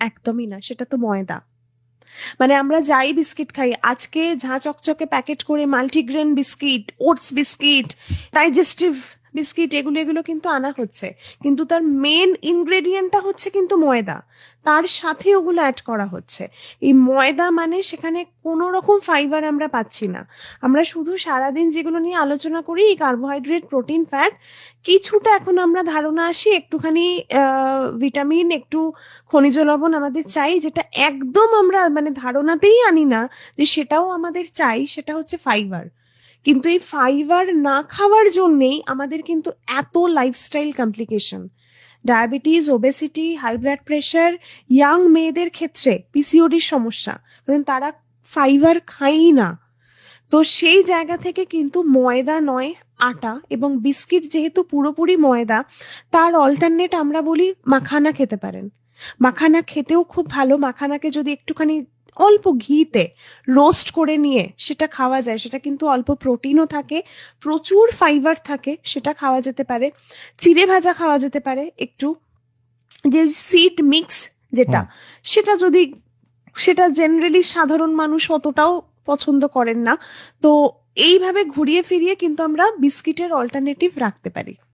একদমই না, সেটা তো ময়দা। মানে আমরা যাই বিস্কিট খাই, আজকে ঝাঁ চকচকে প্যাকেট করে multigrain biscuit, oats biscuit, digestive biscuit, এগুলো এগুলো কিন্তু আনা হচ্ছে। কিন্তু তার মেন ইনগ্রেডিয়েন্টটা হচ্ছে কিন্তু ময়দা। তার সাথে ওগুলো অ্যাড করা হচ্ছে। এই ময়দা মানে সেখানে কোনো রকম ফাইবার আমরা পাচ্ছি না। আমরা শুধু সারাদিন যেগুলো নিয়ে আলোচনা করি, এই কার্বোহাইড্রেট প্রোটিন ফ্যাট কিছুটা এখন আমরা ধারণা আসি একটুখানি ভিটামিন একটু খনিজ লবণ আমাদের চাই, যেটা একদম আমরা মানে ধারণাতেই আনি না যে সেটাও আমাদের চাই, সেটা হচ্ছে ফাইবার কিন্তু এই ফাইবার না খাওয়ার জন্যেই আমাদের কিন্তু এত lifestyle complication diabetes obesity high blood pressure young মেয়েদের ক্ষেত্রে পিসিওডির সমস্যা। কারণ তারা ফাইবার খাই না। তো সেই জায়গা থেকে কিন্তু ময়দা নয়, আটা এবং বিস্কিট যেহেতু পুরোপুরি ময়দা, তার অল্টারনেট আমরা বলি মাখানা খেতে পারেন। মাখানা খেতেও খুব ভালো। মাখানাকে যদি একটুখানি অল্প ঘিতে রোস্ট করে নিয়ে সেটা খাওয়া যায়। সেটা কিন্তু অল্প প্রোটিনও থাকে প্রচুর ফাইবার থাকে সেটা খাওয়া যেতে পারে। চিড়ে ভাজা খাওয়া যেতে পারে একটু। যে সিড মিক্স যেটা সেটা যদি সেটা জেনারেলি সাধারণ মানুষ অতটাও পছন্দ করেন না। তো এইভাবে ঘুরিয়ে ফিরিয়ে কিন্তু আমরা বিস্কিটের অল্টারনেটিভ রাখতে পারি।